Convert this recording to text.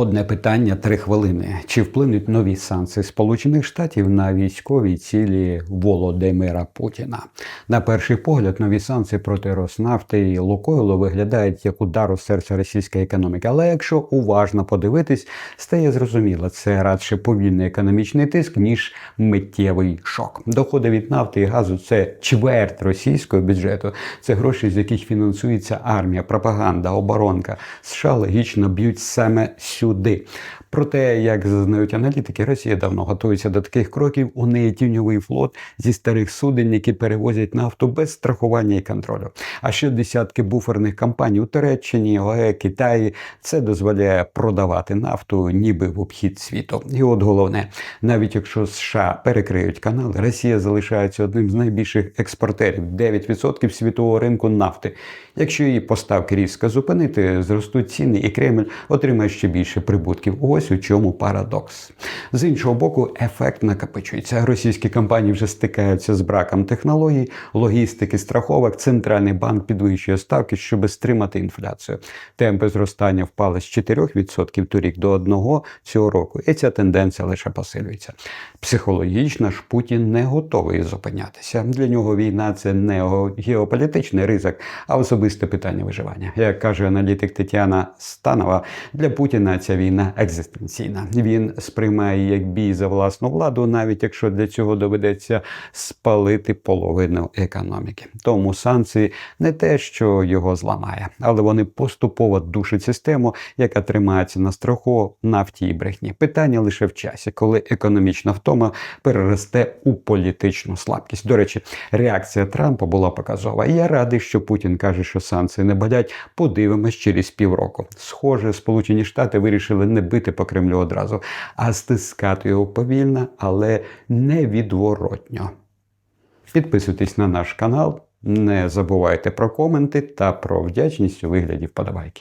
Одне питання три хвилини. Чи вплинуть нові санкції Сполучених Штатів на військові цілі Володимира Путіна? На перший погляд, нові санкції проти Роснафти і Лукойлу виглядають як удар у серце російської економіки. Але якщо уважно подивитись, стає зрозуміло, це радше повільний економічний тиск ніж миттєвий шок. Доходи від нафти і газу це чверть російського бюджету. Це гроші, з яких фінансується армія, пропаганда, оборонка. США логічно б'ють саме сюди люди. Проте, як зазнають аналітики, Росія давно готується до таких кроків. У неї тіньовий флот зі старих суден, які перевозять нафту без страхування і контролю. А ще десятки буферних компаній у Туреччині, ОЕ, Китаї. Це дозволяє продавати нафту, ніби в обхід світу. І от головне, навіть якщо США перекриють канал, Росія залишається одним з найбільших експортерів 9% світового ринку нафти. Якщо її поставки різко зупинити, зростуть ціни, і Кремль отримає ще більше прибутків. Ось у чому парадокс. З іншого боку, ефект накопичується. Російські компанії вже стикаються з браком технологій, логістики, страховок. Центральний банк підвищує ставки, щоб стримати інфляцію. Темпи зростання впали з 4% торік до 1% цього року, і ця тенденція лише посилюється. Психологічно ж Путін не готовий зупинятися. Для нього війна це не геополітичний ризик, а особисте питання виживання. Як каже аналітик Тетяна Станова, для Путіна ця війна екзистенційна. Він сприймає як бій за власну владу, навіть якщо для цього доведеться спалити половину економіки. Тому санкції не те, що його зламає, але вони поступово душать систему, яка тримається на страху, нафті і брехні. Питання лише в часі, коли економічна втома переросте у політичну слабкість. До речі, реакція Трампа була показова. Я радий, що Путін каже, що санкції не болять. Подивимось через півроку. Схоже, Сполучені Штати вирішили не бити по Кремлю одразу, а стискати його повільно, але невідворотньо. Підписуйтесь на наш канал, не забувайте про коменти та про вдячність у вигляді вподобайки.